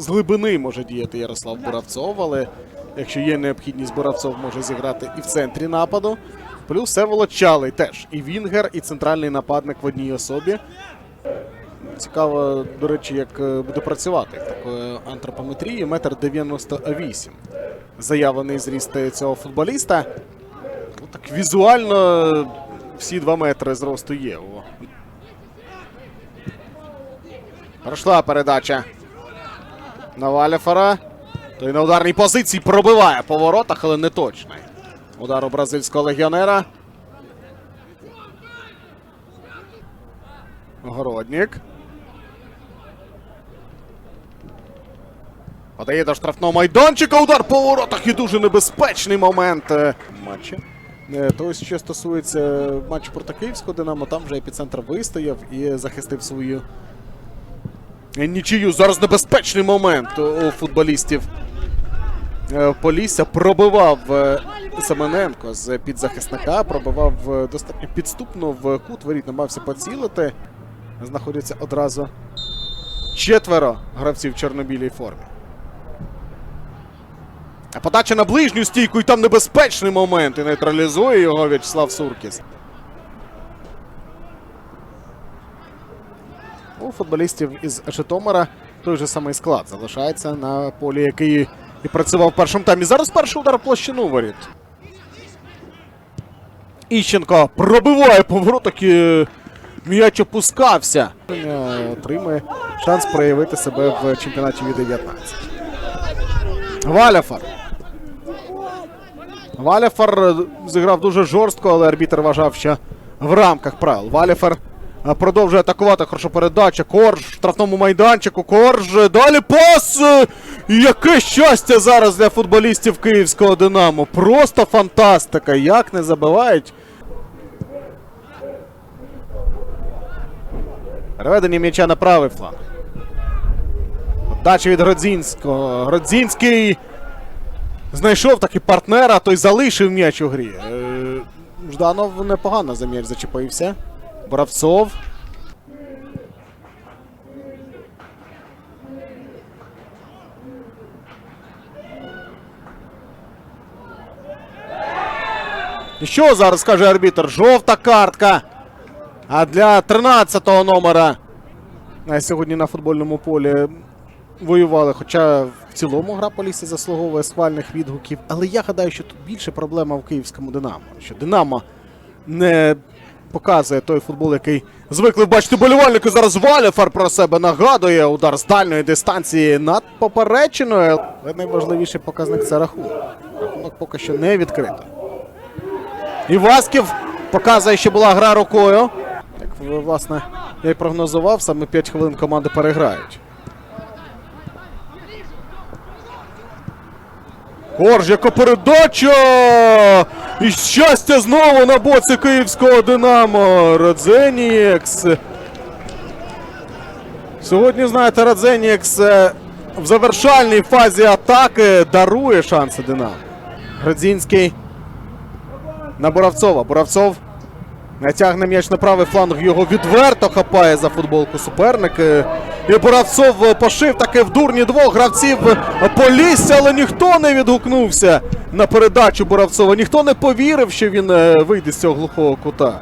з глибини може діяти Ярослав Буравцов, але якщо є необхідність, Буравцов може зіграти і в центрі нападу. Плюс Всеволод Чалий теж і Вінгер, і центральний нападник в одній особі. Цікаво, до речі, як е, буде працювати в такої антропометрії. Метр 98. Заявлений зріст цього футболіста. Ну, так візуально всі 2 метри зросту є. Пройшла передача на Валяфара. Той на ударній позиції пробиває по воротах, але не точний. Удар у бразильського легіонера. Городнік. Подає до штрафного майданчика. Удар по воротах і дуже небезпечний момент е, матчі. Е, То, що стосується матчу проти Київського Динамо, там вже епіцентр вистояв і захистив свою е, нічию. Зараз небезпечний момент у футболістів е, Полісся. Пробивав е, Семененко з підзахисника, пробивав е, достатньо підступно в кут, воріт намагався поцілити. Знаходяться одразу четверо гравців в чорно-білій формі. Подача на ближню стійку, і там небезпечний момент. І нейтралізує його В'ячеслав Суркіс. У футболістів із Житомира той же самий склад залишається на полі, який і працював в першому таймі. Зараз перший удар в площину воріт. Іщенко пробиває повороток і м'яч опускався. Е, Отримує шанс проявити себе в чемпіонаті U19. Валяфар. Валяфар е, зіграв дуже жорстко, але арбітр вважав, що в рамках правил. Валяфар продовжує атакувати. Хороша передача. Корж в штрафному майданчику. Корж. е, Далі пас. Яке щастя зараз для футболістів київського Динамо. Просто фантастика. Як не забивають. Переведення м'яча на правий фланг. Дача від Гродзінського. Гродзінський знайшов таки партнера, той залишив м'яч у грі. Е, Жданов непогано за м'яч зачепився. Боровцов. Що зараз каже арбітр? Жовта картка. А для 13-го номера сьогодні на футбольному полі воювали. Хоча в цілому гра Полісся заслуговує схвальних відгуків. Але я гадаю, що тут більше проблема в київському Динамо. Що Динамо не показує той футбол, який звикли бачити болівальники. Зараз Валіфар про себе нагадує. Удар з дальної дистанції над поперечиною. Але найважливіший показник це рахунок. Рахунок поки що не відкрито. І Васків показує, що була гра рукою. Як власне я й прогнозував, саме 5 хвилин команди переграють. Корж, яка передача! І щастя знову на боці київського Динамо. Радзеніекс. Сьогодні, знаєте, Радзеніекс е, в завершальній фазі атаки дарує шанси Динамо. Градзінський на Боровцова. Боровцов натягне м'яч на правий фланг, його відверто хапає за футболку суперник. І Боровцов е, пошив таки в дурні двох гравців Полісся, але ніхто не відгукнувся на передачу Боровцова. Ніхто не повірив, що він е, вийде з цього глухого кута.